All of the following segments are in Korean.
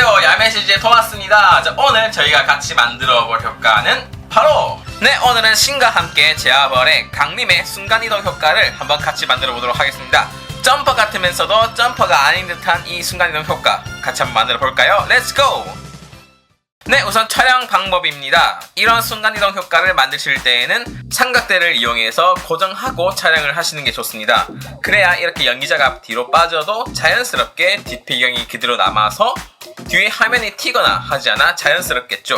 안녕하세요 야매시즈의 토마스입니다 자, 오늘 저희가 같이 만들어 볼 효과는 바로 네 오늘은 신과 함께 제아벌의 강림의 순간이동 효과를 한번 같이 만들어 보도록 하겠습니다 점퍼 같으면서도 점퍼가 아닌 듯한 이 순간이동 효과 같이 한번 만들어 볼까요? 렛츠고! 네, 우선 촬영 방법입니다. 이런 순간이동 효과를 만드실 때에는 삼각대를 이용해서 고정하고 촬영을 하시는 게 좋습니다. 그래야 이렇게 연기자가 뒤로 빠져도 자연스럽게 뒷배경이 그대로 남아서 뒤에 화면이 튀거나 하지 않아 자연스럽겠죠.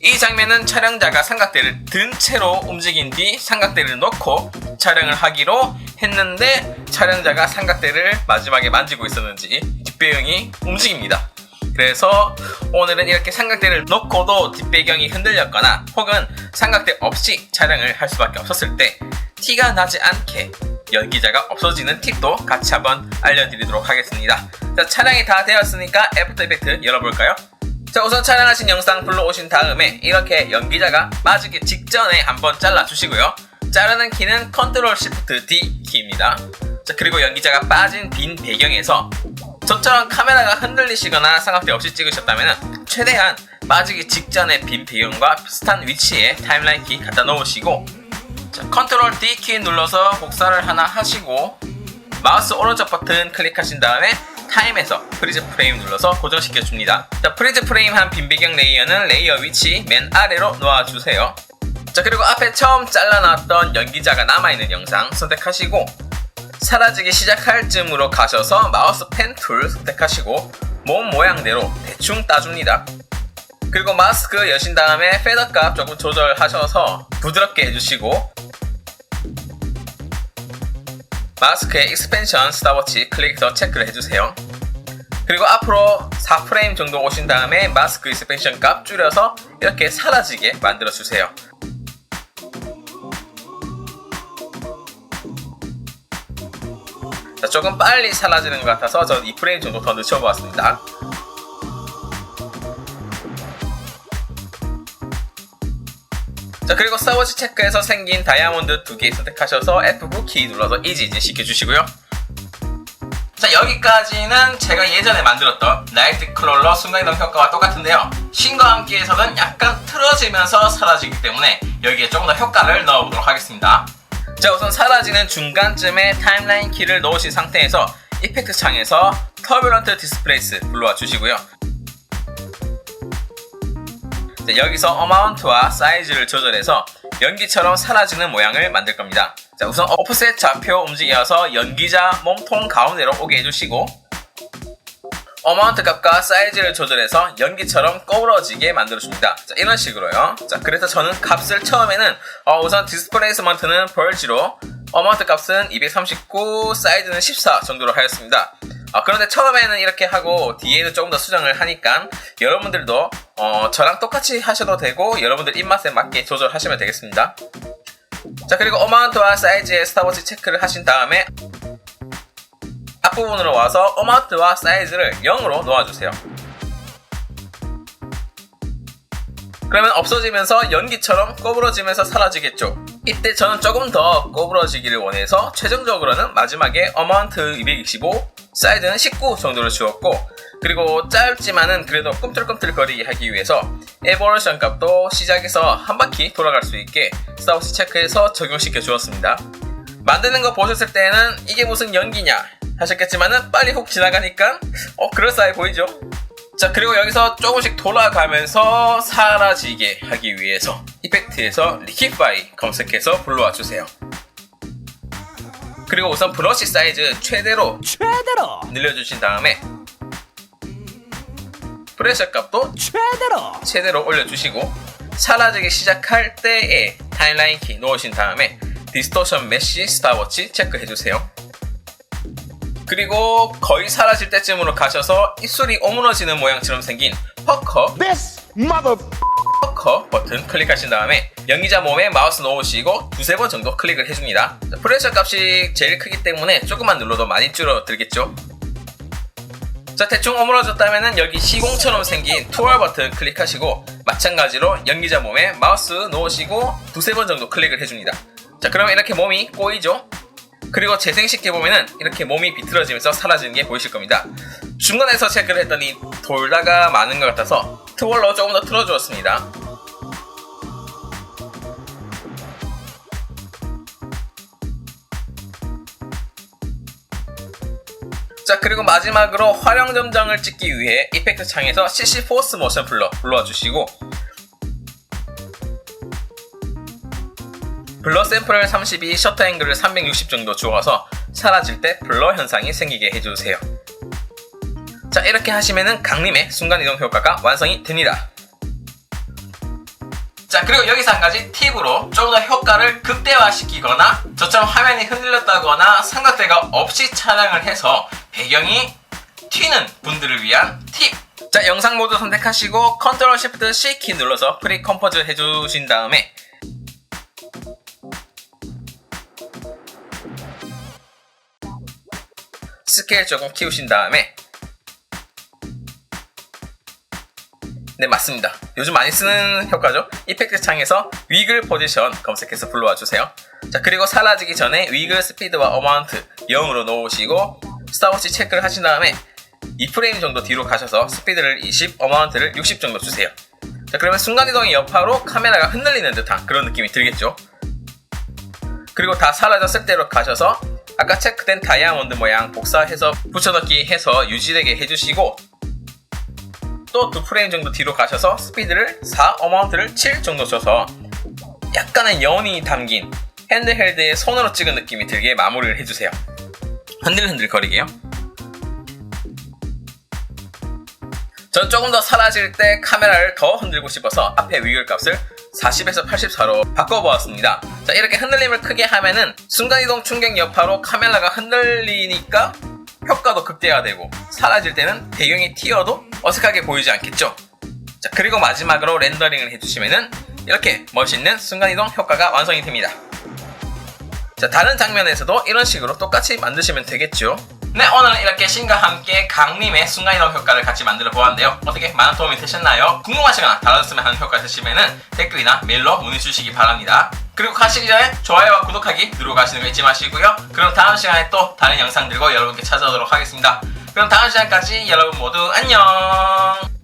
이 장면은 촬영자가 삼각대를 든 채로 움직인 뒤 삼각대를 놓고 촬영을 하기로 했는데 촬영자가 삼각대를 마지막에 만지고 있었는지 뒷배경이 움직입니다. 그래서 오늘은 이렇게 삼각대를 놓고도 뒷배경이 흔들렸거나 혹은 삼각대 없이 촬영을 할 수밖에 없었을 때 티가 나지 않게 연기자가 없어지는 팁도 같이 한번 알려드리도록 하겠습니다. 자, 촬영이 다 되었으니까 애프터 이펙트 열어볼까요? 자, 우선 촬영하신 영상 불러오신 다음에 이렇게 연기자가 빠지기 직전에 한번 잘라주시고요. 자르는 키는 컨트롤 시프트 D 키입니다. 자, 그리고 연기자가 빠진 빈 배경에서 저처럼 카메라가 흔들리시거나 삼각대 없이 찍으셨다면 최대한 빠지기 직전에 빈 배경과 비슷한 위치에 타임라인 키 갖다 놓으시고 자, 컨트롤 D 키 눌러서 복사를 하나 하시고 마우스 오른쪽 버튼 클릭하신 다음에 타임에서 프리즈 프레임 눌러서 고정시켜 줍니다. 자, 프리즈 프레임 한 빈 배경 레이어는 레이어 위치 맨 아래로 놓아주세요. 자, 그리고 앞에 처음 잘라놨던 연기자가 남아있는 영상 선택하시고 사라지기 시작할 쯤으로 가셔서 마우스 펜 툴 선택하시고 몸 모양대로 대충 따줍니다. 그리고 마스크 여신 다음에 페더 값 조금 조절하셔서 부드럽게 해주시고 마스크의 익스펜션 스타워치 클릭해서 체크를 해주세요. 그리고 앞으로 4프레임 정도 오신 다음에 마스크 익스펜션 값 줄여서 이렇게 사라지게 만들어주세요. 자, 조금 빨리 사라지는 것 같아서 저는 2프레임 정도 더 늦춰보았습니다. 자 그리고 스타워치 체크에서 생긴 다이아몬드 두 개 선택하셔서 F9 키 눌러서 이지 이제 시켜주시고요. 자 여기까지는 제가 예전에 만들었던 나이트 크롤러 순간이동 효과와 똑같은데요. 신과 함께에서는 약간 틀어지면서 사라지기 때문에 여기에 조금 더 효과를 넣어보도록 하겠습니다. 자 우선 사라지는 중간쯤에 타임라인 키를 넣으신 상태에서 이펙트 창에서 터뷰런트 디스플레이스 불러와 주시고요. 자, 여기서 어마운트와 사이즈를 조절해서 연기처럼 사라지는 모양을 만들 겁니다. 자, 우선 오프셋 좌표 움직여서 연기자 몸통 가운데로 오게 해주시고 어마운트 값과 사이즈를 조절해서 연기처럼 꼬부러지게 만들어줍니다. 자, 이런 식으로요. 자, 그래서 저는 값을 처음에는 어, 우선 디스플레이스먼트는 벌지로 어마운트 값은 239, 사이즈는 14 정도로 하였습니다. 아, 그런데 처음에는 이렇게 하고 뒤에는 조금 더 수정을 하니까 여러분들도 어, 저랑 똑같이 하셔도 되고 여러분들 입맛에 맞게 조절하시면 되겠습니다. 자 그리고 어마운트와 사이즈의 스타워치 체크를 하신 다음에 앞부분으로 와서 어마운트와 사이즈를 0으로 놓아주세요. 그러면 없어지면서 연기처럼 꼬부러지면서 사라지겠죠. 이때 저는 조금 더 꼬부러지기를 원해서 최종적으로는 마지막에 어마운트 225, 사이즈는 19 정도로 주었고 그리고 짧지만은 그래도 꿈틀꿈틀거리게 하기 위해서 에버레이션 값도 시작에서 한 바퀴 돌아갈 수 있게 스타워치 체크해서 적용시켜 주었습니다. 만드는 거 보셨을 때는 이게 무슨 연기냐 하셨겠지만은 빨리 훅 지나가니까 어 그럴싸해 보이죠? 자 그리고 여기서 조금씩 돌아가면서 사라지게 하기 위해서 이펙트에서 리퀴파이 검색해서 불러와 주세요. 그리고 우선 브러쉬 사이즈 최대로 최대로 늘려주신 다음에 프레셔 값도 최대로 최대로 올려주시고 사라지기 시작할 때에 타임라인 키 놓으신 다음에 디스토션 메쉬 스타워치 체크해주세요. 그리고 거의 사라질 때쯤으로 가셔서 입술이 오므러지는 모양처럼 생긴 퍼커 퍼커 버튼 클릭하신 다음에 연기자 몸에 마우스 놓으시고 두세 번 정도 클릭을 해줍니다. 자, 프레셔 값이 제일 크기 때문에 조금만 눌러도 많이 줄어들겠죠. 자 대충 오므러졌다면 여기 시공처럼 생긴 투얼 버튼 클릭하시고 마찬가지로 연기자 몸에 마우스 놓으시고 두세 번 정도 클릭을 해줍니다. 자 그러면 이렇게 몸이 꼬이죠. 그리고 재생시켜 보면은 이렇게 몸이 비틀어지면서 사라지는 게 보이실 겁니다. 중간에서 체크를 했더니 돌다가 많은 것 같아서 트월로 조금 더 틀어주었습니다. 자 그리고 마지막으로 활용 점정을 찍기 위해 이펙트 창에서 CC 포스 모션 블러 불러와 주시고 블러 샘플을 32, 셔터 앵글을 360 정도 주어서 사라질 때 블러 현상이 생기게 해주세요. 자 이렇게 하시면은 강림의 순간이동 효과가 완성이 됩니다. 자 그리고 여기서 한 가지 팁으로 좀더 효과를 극대화시키거나 저처럼 화면이 흔들렸다거나 삼각대가 없이 촬영을 해서 배경이 튀는 분들을 위한 팁! 자 영상 모드 선택하시고 컨트롤 시프트 C 키 눌러서 프리 컴포즈 해주신 다음에 스케일 조금 키우신 다음에. 네 맞습니다. 요즘 많이 쓰는 효과죠? 이펙트 창에서 위글 포지션 검색해서 불러와 주세요. 자 그리고 사라지기 전에 위글 스피드와 어마운트 0으로 놓으시고 스타워치 체크를 하신 다음에 2프레임 정도 뒤로 가셔서 스피드를 20 어마운트를 60 정도 주세요. 자 그러면 순간이동의 여파로 카메라가 흔들리는 듯한 그런 느낌이 들겠죠? 그리고 다 사라졌을 때로 가셔서 아까 체크된 다이아몬드 모양 복사해서 붙여넣기 해서 유지되게 해주시고 또 두 프레임 정도 뒤로 가셔서 스피드를 4, 어마운트를 7 정도 줘서 약간의 여운이 담긴 핸드헬드에 손으로 찍은 느낌이 들게 마무리를 해주세요. 흔들흔들 거리게요. 전 조금 더 사라질 때 카메라를 더 흔들고 싶어서 앞에 위글 값을 40에서 84로 바꿔보았습니다. 자, 이렇게 흔들림을 크게 하면은 순간이동 충격 여파로 카메라가 흔들리니까 효과도 극대화되고 사라질 때는 배경이 튀어도 어색하게 보이지 않겠죠? 자, 그리고 마지막으로 렌더링을 해주시면은 이렇게 멋있는 순간이동 효과가 완성이 됩니다. 자, 다른 장면에서도 이런 식으로 똑같이 만드시면 되겠죠. 네, 오늘은 이렇게 신과 함께 강림의 순간이동 효과를 같이 만들어 보았는데요. 어떻게 많은 도움이 되셨나요? 궁금하시거나 달아줬으면 하는 효과 있으시면은 댓글이나 메일로 문의 주시기 바랍니다. 그리고 가시기 전에 좋아요와 구독하기 누르고 가시는 거 잊지 마시고요. 그럼 다음 시간에 또 다른 영상 들고 여러분께 찾아오도록 하겠습니다. 그럼 다음 시간까지 여러분 모두 안녕!